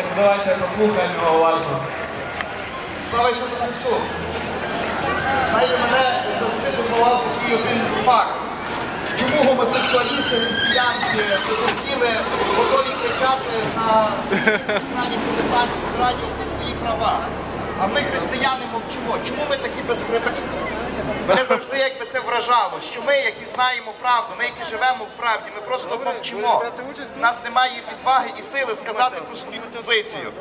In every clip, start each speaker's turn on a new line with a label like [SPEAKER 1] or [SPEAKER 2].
[SPEAKER 1] Так давайте послухаємо його уважно.
[SPEAKER 2] Слава Ісусу Христу! Знає, мене завжди турбував такий один факт. Чому гомосексуалісти, лесбіянки, педофіли готові кричати на екрані телебачення радіо про свої права? А ми, християни, мовчимо. Чому ми такі безхребетні? Мене завжди вражало, що ми, які знаємо правду, ми, які живемо в правді, ми просто мовчимо. У нас немає відваги і сили сказати ту свою позицію.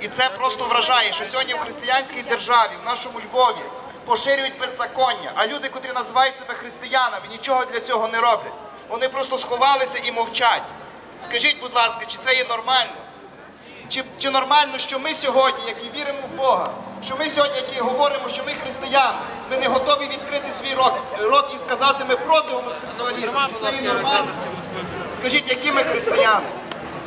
[SPEAKER 2] І це просто вражає, що сьогодні в християнській державі, в нашому Львові, поширюють беззаконня, а люди, котрі називають себе християнами, нічого для цього не роблять. Вони просто сховалися і мовчать. Скажіть, будь ласка, чи це є нормально? Чи, чи нормально, що ми сьогодні, які віримо в Бога, що ми сьогодні, які говоримо, що ми християни, ми не готові відкрити свій рот, рот і сказати, ми проти гомосексуалізму. Чи це є нормально? Скажіть, які ми християни?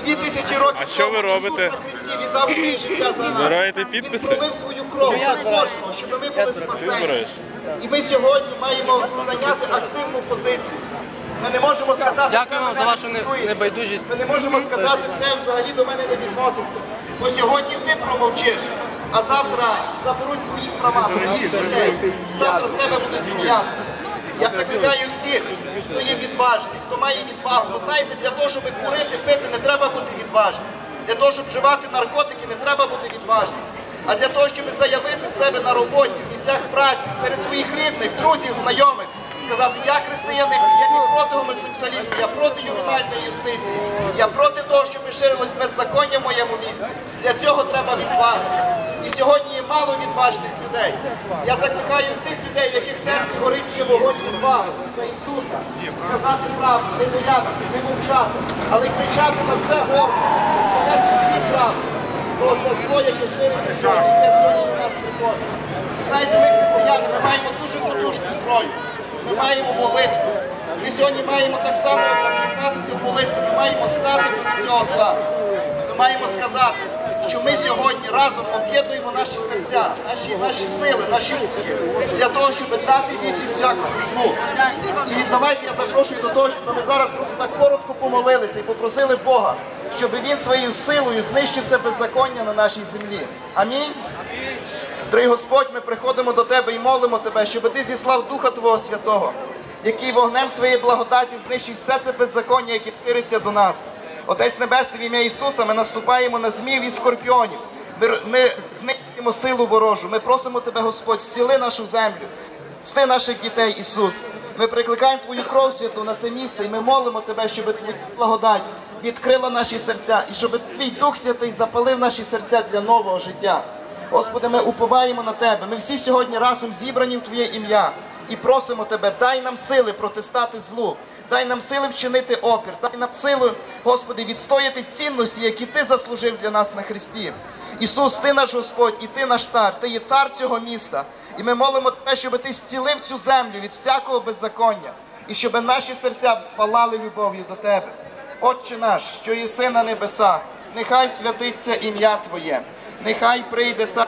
[SPEAKER 2] Дві тисячі років
[SPEAKER 3] А що ви
[SPEAKER 2] тому
[SPEAKER 3] робите?
[SPEAKER 2] Ісус на Христі віддав своє життя за нас.
[SPEAKER 3] Збираєте підписи?
[SPEAKER 2] Він пролив свою кров за кожного, щоб ми були спасені. І ми сьогодні маємо зайняти активну позицію. Ми не можемо сказати,
[SPEAKER 4] Дякую вам за вашу небайдужість.
[SPEAKER 2] Ми не можемо сказати, це взагалі до мене не відноситься. Бо сьогодні ти промовчиш, а завтра заберуть твої права, своїх дітей. Завтра з тебе буде сміяти. Я закликаю всіх, хто є відважний, хто має відвагу. Ви знаєте, для того, щоб курити, пити, не треба бути відважним. Для того, щоб вживати наркотики, не треба бути відважним. А для того, щоб заявити в себе на роботі, в місцях праці, серед своїх рідних, друзів, знайомих, сказати, я християнин, я не проти гомосексуалізму, я проти ювенальної юстиції, я проти того, щоб ширилось беззаконня в моєму місті. Для цього треба відвага. І сьогодні є мало відважних людей. Я закликаю тих людей, в яких серці горить ще вогонь відваги за Ісуса, сказати правду, не боятися, не мовчати, але кричати на все горло, сказати всі правду про це зло, яке шириться сьогодні, яке сьогодні до нас приходить. Знаєте, ми християни, ми маємо дуже потужну зброю. Ми маємо молитву. Ми сьогодні маємо так само об'єднатися в молитві. Ми маємо стати проти цього зла. Ми маємо сказати, що ми сьогодні разом об'єднуємо наші серця, наші, наші сили, наші руки для того, щоб дати вісі всякому злу. І давайте я запрошую до того, щоб ми зараз просто так коротко помолилися і попросили Бога, щоб він своєю силою знищив це беззаконня на нашій землі. Амінь. Дорогий Господь, ми приходимо до Тебе і молимо Тебе, щоб Ти зіслав Духа Твого Святого, який вогнем своєї благодаті знищить все це беззаконня, яке тириться до нас. Отець Небесний, в ім'я Ісуса, ми наступаємо на змів і скорпіонів. Ми, ми знищуємо силу ворожу. Ми просимо Тебе, Господь, зціли нашу землю, сти наших дітей, Ісус. Ми прикликаємо Твою кров святу на це місце, і ми молимо Тебе, щоб Твоя благодать відкрила наші серця, і щоб Твій Дух Святий запалив наші серця для нового життя. Господи, ми уповаємо на Тебе. Ми всі сьогодні разом зібрані в Твоє ім'я і просимо Тебе, дай нам сили протистати злу, дай нам сили вчинити опір, дай нам сили, Господи, відстояти цінності, які Ти заслужив для нас на Христі. Ісус, Ти наш Господь, і Ти наш цар, Ти є цар цього міста. І ми молимо Тебе, щоб Ти зцілив цю землю від всякого беззаконня, і щоб наші серця палали любов'ю до Тебе. Отче наш, що єси на небесах, нехай святиться ім'я Твоє, нехай прийде цар.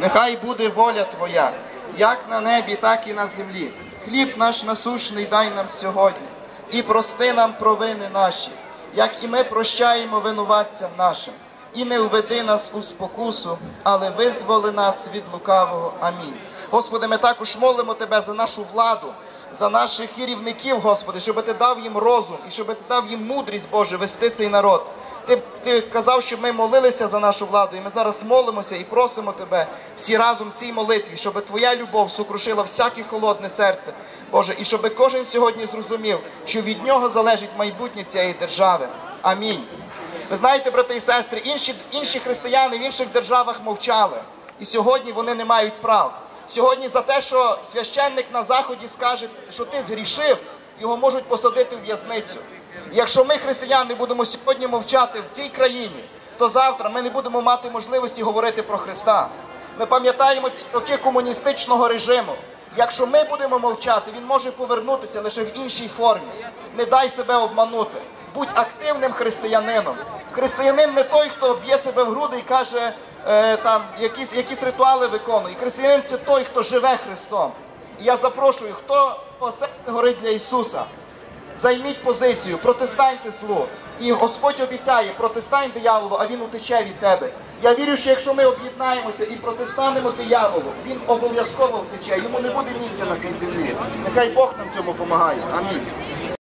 [SPEAKER 2] Нехай буде воля Твоя, як на небі, так і на землі. Хліб наш насущний дай нам сьогодні, і прости нам провини наші, як і ми прощаємо винуватцям нашим. І не введи нас у спокусу, але визволи нас від лукавого. Амінь. Господи, ми також молимо Тебе за нашу владу, за наших керівників, Господи, щоб Ти дав їм розум і щоб Ти дав їм мудрість, Боже, вести цей народ. Ти, ти казав, щоб ми молилися за нашу владу, і ми зараз молимося і просимо тебе всі разом в цій молитві, щоб твоя любов сокрушила всяке холодне серце, Боже, і щоб кожен сьогодні зрозумів, що від нього залежить майбутнє цієї держави. Амінь. Ви знаєте, брати і сестри, інші, інші християни в інших державах мовчали, і сьогодні вони не мають прав. Сьогодні за те, що священник на заході скаже, що ти згрішив, його можуть посадити в в'язницю. Якщо ми, християни, будемо сьогодні мовчати в цій країні, то завтра ми не будемо мати можливості говорити про Христа. Ми пам'ятаємо ці роки комуністичного режиму. Якщо ми будемо мовчати, він може повернутися лише в іншій формі. Не дай себе обманути. Будь активним християнином. Християнин не той, хто б'є себе в груди і каже, е, там якісь, якісь ритуали виконує. Християнин це той, хто живе Христом. І я запрошую, хто по серце горить для Ісуса. Займіть позицію, протистаньте зло. І Господь обіцяє, протистань дияволу, а він утече від тебе. Я вірю, що якщо ми об'єднаємося і протистанемо дияволу, він обов'язково втече. Йому не буде місця на цій землі. Нехай Бог нам цьому допомагає. Амінь.